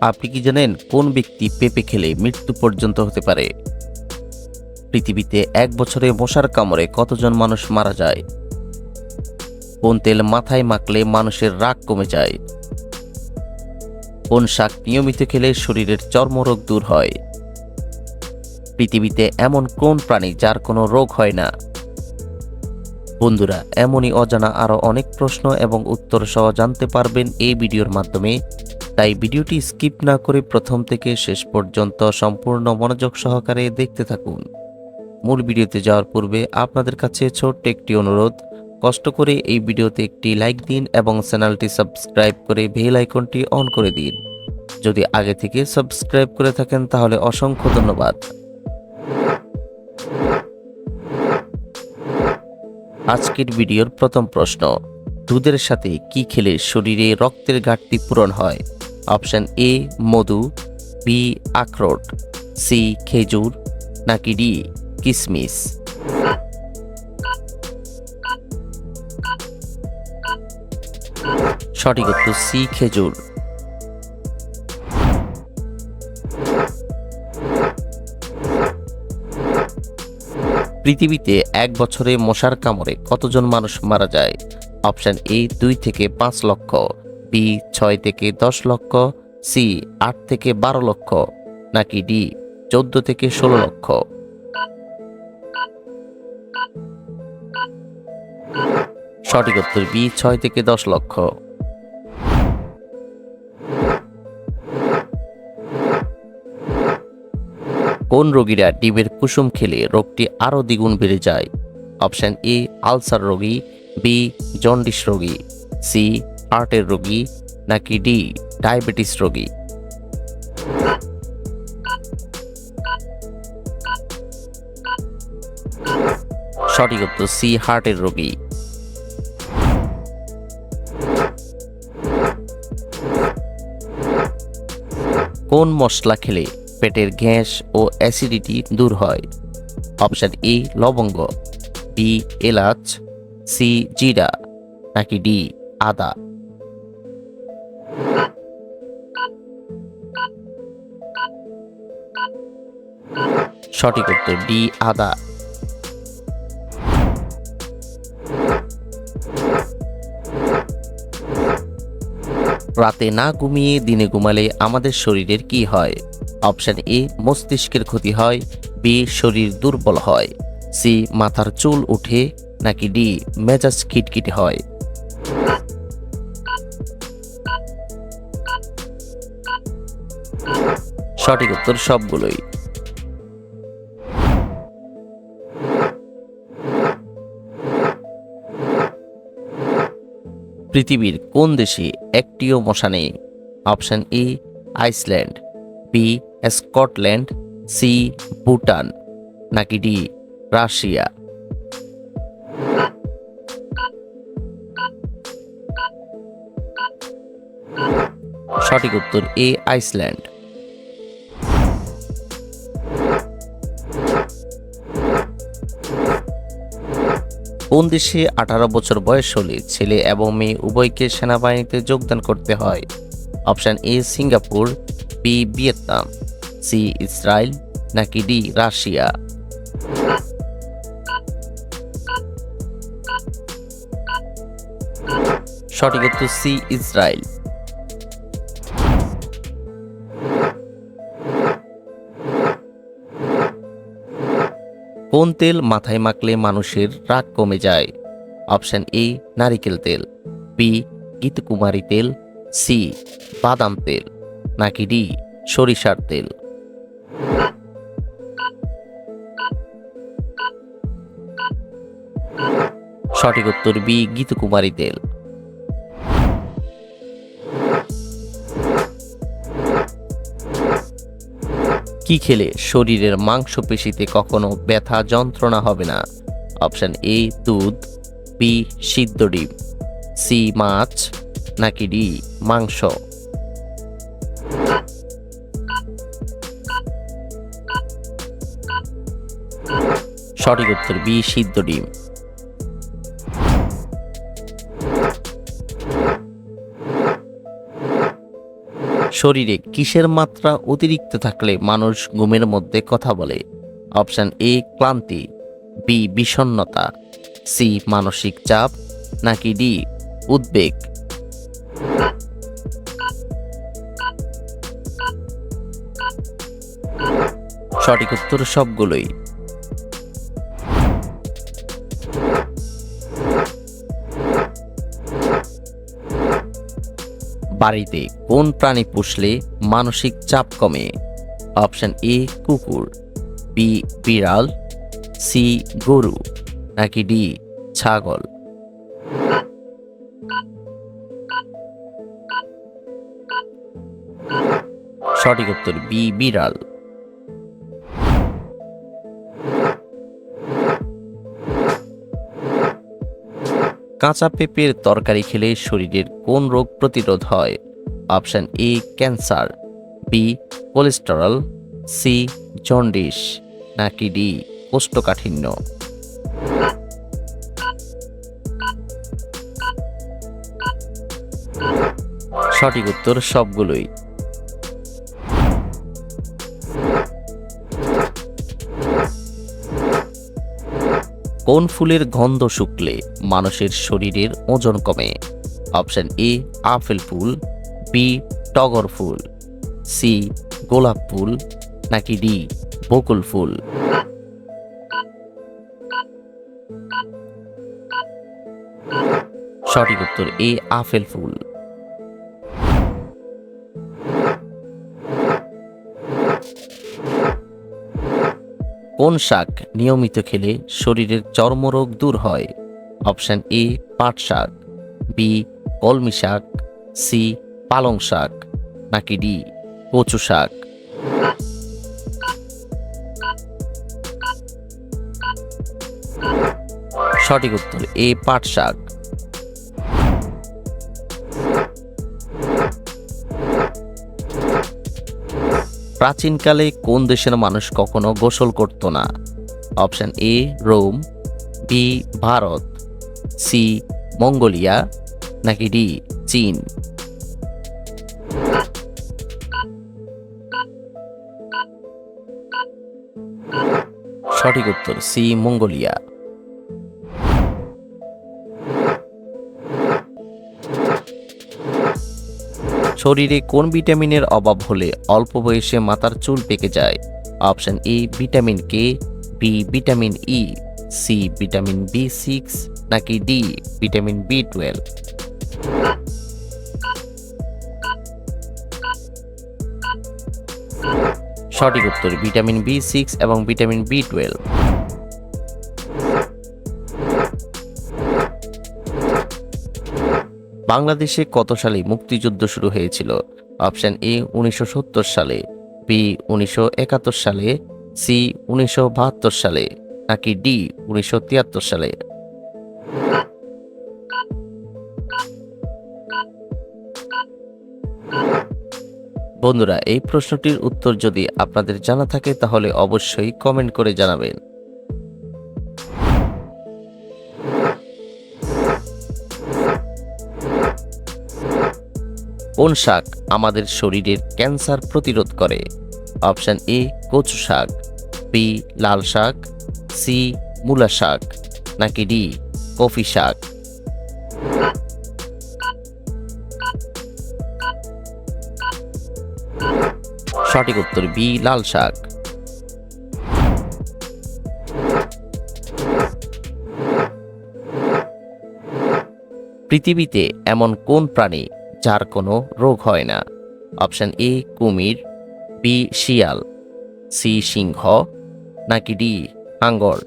আপনি কি জানেন কোন ব্যক্তি পেঁপে খেলে মৃত্যু পর্যন্ত হতে পারে? পৃথিবীতে এক বছরে মশার কামড়ে কতজন মানুষ মারা যায়? কোন তেল মাথায় মাখলে মানুষের রাগ কমে যায়? কোন শাক নিয়মিত খেলে শরীরের চর্মরোগ দূর হয়? পৃথিবীতে এমন কোন প্রাণী যার কোনো রোগ হয় না? বন্ধুরা, এমনই অজানা আরও অনেক প্রশ্ন এবং উত্তর সহ জানতে পারবেন এই ভিডিওর মাধ্যমে। তাই ভিডিওটি স্কিপ না করে প্রথম থেকে শেষ পর্যন্ত সম্পূর্ণ মনোযোগ সহকারে দেখতে থাকুন। মূল ভিডিওতে যাওয়ার পূর্বে আপনাদের কাছে ছোট্ট একটি অনুরোধ, কষ্ট করে এই ভিডিওতে একটি লাইক দিন এবং চ্যানেলটি সাবস্ক্রাইব করে বেল আইকনটি অন করে দিন। যদি আগে থেকে সাবস্ক্রাইব করে থাকেন তাহলে অসংখ্য ধন্যবাদ। আজকের ভিডিওর প্রথম প্রশ্ন, দুধের সাথে কি খেলে শরীরে রক্তের ঘাটতি পূরণ হয়? অপশন এ, মধু, বি, আখরোট, সি, খেজুর, নাকি ডি, কিসমিস। সঠিক উত্তর সি, খেজুর। পৃথিবীতে এক বছরে মশার কামড়ে কতজন মানুষ মারা যায়? অপশন এ, দুই থেকে পাঁচ লক্ষ। বি ছয় থেকে দশ লক্ষ, সি আট থেকে বারো লক্ষ, নাকি ডি চোদ্দ থেকে ষোলো লক্ষ? সঠিক উত্তর বি ছয় থেকে দশ লক্ষ। কোন রোগীরা ডিমের কুসুম খেলে রোগটি আরও দ্বিগুণ বেড়ে যায়? অপশন এ, আলসার রোগী, বি, জন্ডিস রোগী, সি হার্টের রোগী নাকি ডি, ডায়াবেটিস রোগী? সঠিক উত্তর সি, হার্টের রোগী। কোন মশলা খেলে পেটের গ্যাস ও অ্যাসিডিটি দূর হয়? অপশন এ, লবঙ্গ, বি, এলাচ, সি, জিরা, নাকি ডি, আদা? সঠিক উত্তর ডি, আদা। রাতে না ঘুমিয়ে দিনে ঘুমালে আমাদের শরীরের কি হয়? অপশন এ, মস্তিষ্কের ক্ষতি হয়। বি, শরীর দুর্বল হয়। সি, মাথার চুল উঠে নাকি ডি, মেজাজ খিটখিটে হয়। সঠিক উত্তর সবগুলোই। পৃথিবীর কোন দেশে একটিও মশা নেই? Option A, Iceland B Scotland C Bhutan, নাকি ডি রাশিয়া? সঠিক উত্তর এ, আইসল্যান্ড। কোন দেশে আঠারো বছর বয়স হলে ছেলে এবং মেয়ে উভয়কে সেনাবাহিনীতে যোগদান করতে হয়? Option A, Singapore, B, Vietnam, C, Israel, নাকি ডি, রাশিয়া? সঠিক উত্তর সি, ইসরায়েল। কোন তেল মাথায় মাখলে মানুষের রাগ কমে যায়? অপশন এ, নারিকেল তেল, বি, গীতকুমারী তেল, সি, বাদাম তেল, নাকি ডি, সরিষার তেল। সঠিক উত্তর বি, গীতকুমারী তেল। কি খেলে শরীরের মাংসপেশিতে কখনো ব্যথা, যন্ত্রণা হবে না? অপশন এ, দুধ, বি, সিদ্ধ ডিম, সি, মাছ, নাকি ডি, মাংস? সঠিক উত্তর, বি, সিদ্ধ ডিম। শরীরে কিসের মাত্রা অতিরিক্ত থাকলে মানুষ ঘুমের মধ্যে কথা বলে? অপশন এ, ক্লান্তি। বি, বিষণ্ণতা। সি, মানসিক চাপ। নাকি ডি, উদ্বেগ। সঠিক উত্তর সবগুলোই। বাড়িতে কোন প্রাণী পুষলে মানসিক চাপ কমে? অপশন এ, কুকুর। বি বিড়াল। সি গরু। নাকি ডি ছাগল। সঠিক উত্তর বি বিড়াল। কাঁচা পেঁপের তরকারি খেলে শরীরের কোন রোগ প্রতিরোধ হয়? Option A cancer. B cholesterol. C jaundice. নাকি ডি কোষ্ঠকাঠিন্য। সঠিক উত্তর সবগুলোই। কোন ফুলের গন্ধ শুকলে মানুষের শরীরের ওজন কমে? অপশন এ, আপেল ফুল, বি, টগর ফুল, সি, গোলাপ ফুল, নাকি ডি, বকুল ফুল? সঠিক উত্তর এ, আপেল ফুল। কোন শাক নিয়মিত খেলে শরীরের চর্মরোগ দূর হয়? অপশান এ, পাট শাক, বি, কলমি শাক, সি, পালং শাক, নাকি ডি, কচু শাক? সঠিক উত্তর এ, পাট শাক। প্রাচীনকালে কোন দেশের মানুষ কখনো গোসল করত না? Option A, Rome, B, Bharat, C, Mongolia, নাকি ডি, চীন? সঠিক উত্তর সি, মঙ্গোলিয়া। শরীরে কোন ভিটামিনের অভাব হলে অল্প বয়সে মাথার চুল পেকে যায়? Option A, vitamin K, B, vitamin E, C, vitamin B six, নাকি ডি, ভিটামিন বি টুয়েলভ? সঠিক উত্তর, ভিটামিন বি সিক্স এবং ভিটামিন বি টুয়েলভ। বাংলাদেশে কত সালে মুক্তিযুদ্ধ শুরু হয়েছিল? অপশন এ, উনিশশো সত্তর সালে, বি, উনিশশো একাত্তর সালে, সি, উনিশশো বাহাত্তর সালে, নাকি ডি, উনিশশো তিয়াত্তর সালে? বন্ধুরা, এই প্রশ্নটির উত্তর যদি আপনাদের জানা থাকে, তাহলে অবশ্যই কমেন্ট করে জানাবেন। কোন শাক আমাদের শরীরের ক্যান্সার প্রতিরোধ করে? অপশন এ, কচু শাক বি লাল শাক সি মূলা শাক, নাকি ডি কফি শাক? সঠিক উত্তর বি লাল শাক। পৃথিবীতে এমন কোন প্রাণী যার কোনো রোগ হয় না। অপশন এ, কুমির, বি, শিয়াল, সি, সিংহ, নাকি ডি, হাঙ্গর।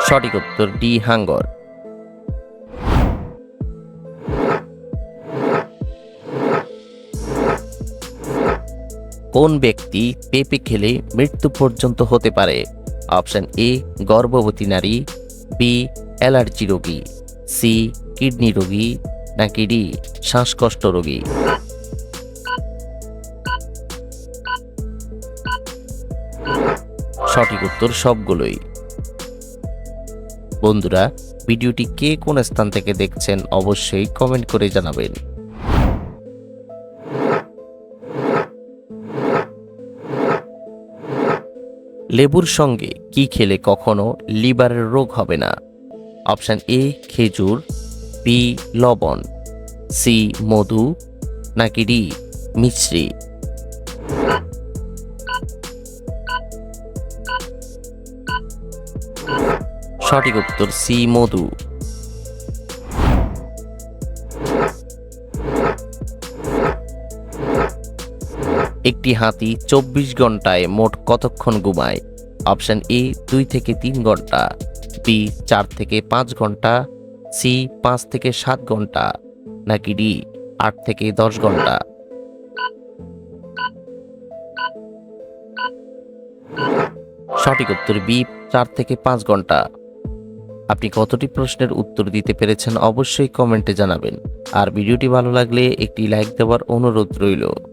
সঠিক উত্তর ডি, হাঙ্গর। কোন ব্যক্তি পেঁপে খেলে মৃত্যু পর্যন্ত হতে পারে? অপশন এ, গর্ভবতী নারী বি অ্যালার্জি রোগী সি কিডনি রোগী, নাকি ডি শ্বাসকষ্ট রোগী। সঠিক উত্তর সবগুলোই। বন্ধুরা, ভিডিওটি কে কোন স্থান থেকে দেখছেন অবশ্যই কমেন্ট করে জানাবেন। লেবুর সঙ্গে কি খেলে কখনো লিভারের রোগ হবে না? অপশান এ, খেজুর, বি, লবণ, সি, মধু, নাকি ডি মিশ্রি সঠিক উত্তর সি, মধু। একটি হাতি চব্বিশ ঘন্টায় মোট কতক্ষণ ঘুমায়? অপশন এ, দুই থেকে তিন ঘণ্টা, বি, চার থেকে পাঁচ ঘণ্টা, সি, পাঁচ থেকে সাত ঘণ্টা, নাকি ডি, আট থেকে দশ ঘণ্টা? সঠিক উত্তর বি, চার থেকে পাঁচ ঘণ্টা। আপনি কতটি প্রশ্নের উত্তর দিতে পেরেছেন অবশ্যই কমেন্টে জানাবেন। আর ভিডিওটি ভালো লাগলে একটি লাইক দেওয়ার অনুরোধ রইল।